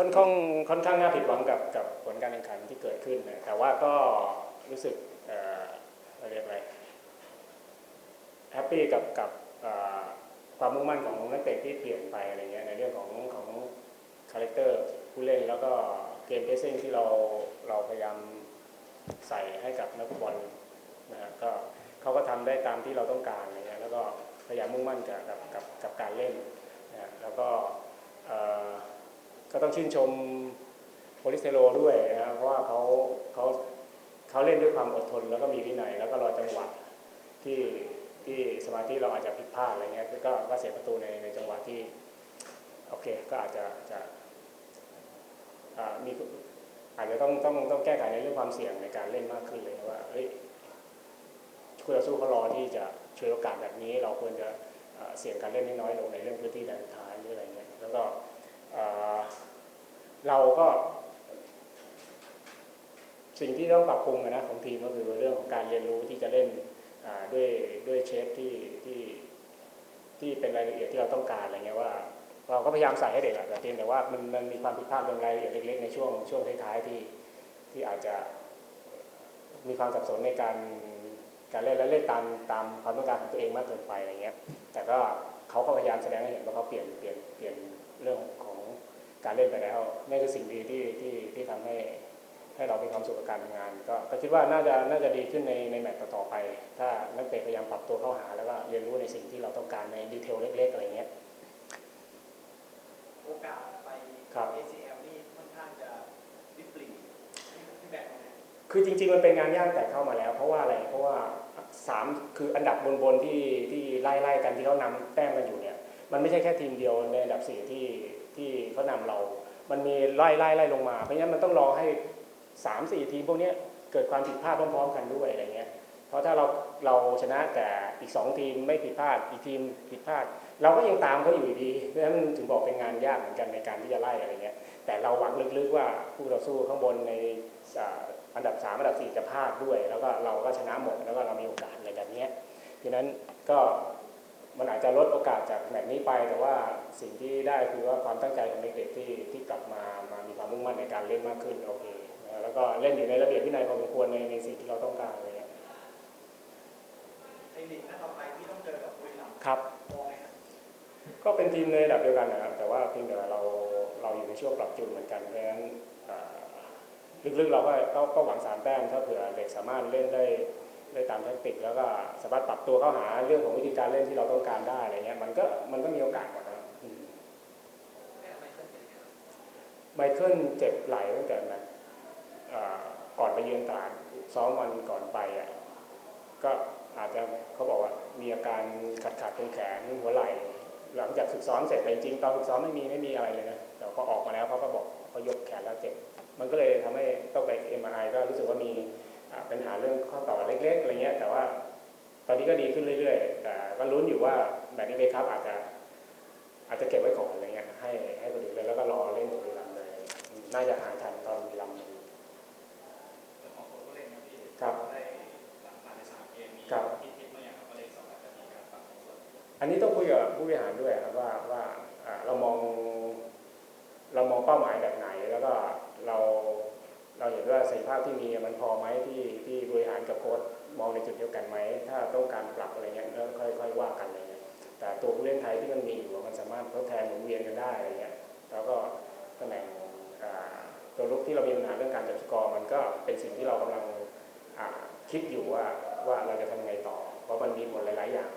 ค่อนข้างค่อนข้างน่าผิดหวังกับกับผลการแข่งขันที่เกิดขึ้นนะแต่ว่าก็รู้สึกเอ่ออะไรเรียกอะไรแฮปปี้กับกับความมุ่งมั่นของนักเตะที่เปลี่ยนไปอะไรเงี้ยในเรื่องของของคาแรคเตอร์ผู้เล่นแล้วก็เกมเพสซิ่งที่เราเราพยายามใส่ให้กับนักฟุตบอลนะฮะก็เขาก็ทำได้ตามที่เราต้องการอะไรเงี้ยแล้วก็พยายามมุ่งมั่นกับกับกับการเล่นนะแล้วก็เอ่อ ก็ต้องชื่นชมโปลิสเทโรด้วยนะครับเพราะว่าเขาเขาเขาเล่นด้วยความอดทน แล้วก็มีวินัยแล้วก็รอจังหวะที่ที่สมาธิเราอาจจะผิดพลาดอะไรเงี้ยก็ก็เสียประตูในในจังหวะที่โอเคก็อาจจะจะอ่ามีอาจจะต้องต้องต้องแก้ไขในเรื่องความเสี่ยงในการเล่นมากขึ้นเลยว่าเฮ้ยคู่ต่อสู้เขารอที่จะช่วยโอกาสแบบนี้ เราควรจะเสี่ยงการเล่นให้น้อยลงในเรื่องพื้นที่แดนท้ายหรืออะไรเงี้ยแล้วก็ เเราก็ สิ่งที่ต้องปรับปรุงนะของทีมก็คือเรื่องของการเรียนรู้ที่จะเล่นด้วยด้วยเชฟที่ที่ที่เป็นรายละเอียดที่เราต้องการอะไรเงี้ยว่า เราก็พยายามใส่ให้เด็กอะแต่เพียงแต่ว่ามันมันมีความผิดพลาดบางรายละเอียดเล็กๆในช่วงช่วงท้ายๆที่ที่อาจจะมีความสับสนในการการเล่นและเล่นตามตามความต้องการของตัวเองมากเกินไปอะไรเงี้ย แต่ก็เขาก็พยายามแสดงให้เห็นว่าเขาเปลี่ยนเปลี่ยนเปลี่ยนเรื่อง การเล่นไปแล้วนั่นคือสิ่งดีที่ที่ที่ทำให้ให้เรามีความสุขกับการทำงาน ก็ก็คิดว่าน่าจะน่าจะดีขึ้นในในแมตต์ต่อๆไป ถ้านักเตะพยายามปรับตัวเข้าหาแล้วก็เรียนรู้ในสิ่งที่เราต้องการในดีเทลเล็ก ๆ อะไรเงี้ยโอกาสไปครับ ACL นี่ค่อนข้างจะริบหรี่ที่แบบไหนคือจริง ๆ มันเป็นงานยากแต่เข้ามาแล้ว เพราะว่าอะไรเพราะว่าสามคืออันดับบนๆที่ที่ไล่ๆกันที่เขานำแต้มกันอยู่เนี่ย มันไม่ใช่แค่ทีมเดียวในอันดับสี่ที่ที่เขานำเรา มันมีไล่ไล่ไล่ลงมา เพราะฉะนั้นมันต้องรอให้สามสี่ทีมพวกนี้เกิดความผิดพลาดพร้อม ๆ กันด้วยอะไรเงี้ย เพราะถ้าเราเราชนะแต่อีกสองทีมไม่ผิดพลาดอีกทีมผิดพลาด เราก็ยังตามเขาอยู่ดีเพราะฉะนั้นถึงบอกเป็นงานยากเหมือนกันในการที่จะไล่อะไรเงี้ย แต่เราหวังลึกๆว่าผู้ต่อสู้ข้างบนในอันดับ3อันดับ4จะพลาดด้วย แล้วก็เราก็ชนะหมดแล้วก็เรามีโอกาสอะไรแบบเนี้ยทีนั้นก็ มันอาจจะลดโอกาสจากแมตช์นี้ไป แต่ว่าสิ่งที่ได้คือว่าความตั้งใจของเด็กๆที่ที่กลับมามามีความมุ่งมั่นในการเล่นมากขึ้นโอเคนะแล้วก็เล่นอยู่ในระเบียบวินัยพอสมควรในในสิ่งที่เราต้องการอะไรเงี้ยไทยลีกนัดต่อไปที่ต้องเจอกับบุรีรัมย์ครับมองไงครับก็เป็นทีมในระดับเดียวกันนะครับ แต่ว่าเพียงแต่ว่าเราเราอยู่ในช่วงปรับจูนเหมือนกันเพราะฉะนั้นเอ่อลึกๆเราก็ก็ก็หวังสามแต้มถ้าเผื่อเด็กสามารถเล่นได้ ได้ตามแทคติกแล้วก็สามารถปรับตัวเข้าหาเรื่องของวิธีการเล่นที่เราต้องการได้อะไรเงี้ยมันก็มันก็มีโอกาสหมดนะไมเคิลเจ็บไหล่ตั้งแต่แมตช์เอ่อก่อนไปเยือนตาดซ้อมวันก่อนไปอะก็อาจจะเขาบอกว่ามีอาการขัดขัดตรงแขนหัวไหล่หลังจากฝึกซ้อมเสร็จแต่จริงๆตอนฝึกซ้อมไม่มีไม่มีอะไรเลยนะแต่พอออกมาแล้วเขาก็บอกเขายกแขนแล้วเจ็บมันก็เลยทำให้ต้องไป MRI ก็รู้สึกว่ามี ปัญหาเรื่องข้อต่อเล็กๆอะไรเงี้ย แต่ว่าตอนนี้ก็ดีขึ้นเรื่อยๆ แต่ก็ลุ้นอยู่ว่าแบบนี้เบครับอาจจะ อาจจะเก็บไว้ก่อนอะไรเงี้ยให้ให้คนอื่นเลยแล้วก็รอเล่นบุรีรัมย์เลยอืมน่าจะหายทันตอนบุรีรัมย์เรื่องของตัวผู้เล่นครับพี่ครับได้หลังผ่านในสามเกมมีครับคิดคิดมาอย่างครับว่าเลขสองอาจจะมีการปรับในส่วนอันนี้ต้องคุยกับผู้บริหารด้วยครับว่าว่าอ่าเรามอง เรามองเป้าหมายแบบไหนแล้วก็เรา เราเห็นว่าศักยภาพที่มีมันพอไหมที่ที่บริหารกับโค้ชมองในจุดเดียวกันไหม ถ้าต้องการปรับอะไรเงี้ยก็ค่อยค่อยว่ากันอะไรเงี้ยแต่ตัวผู้เล่นไทยที่มันมีอยู่มันสามารถทดแทนหมุนเวียนกันได้อะไรเงี้ยแล้วก็ตำแหน่งตัวลุกที่เรามีปัญหาเรื่องการจับสกอร์มันก็เป็นสิ่งที่เรากำลังคิดอยู่ว่าว่าเราจะทำยังไงต่อ เพราะมันมีผลหลาย ๆ อย่าง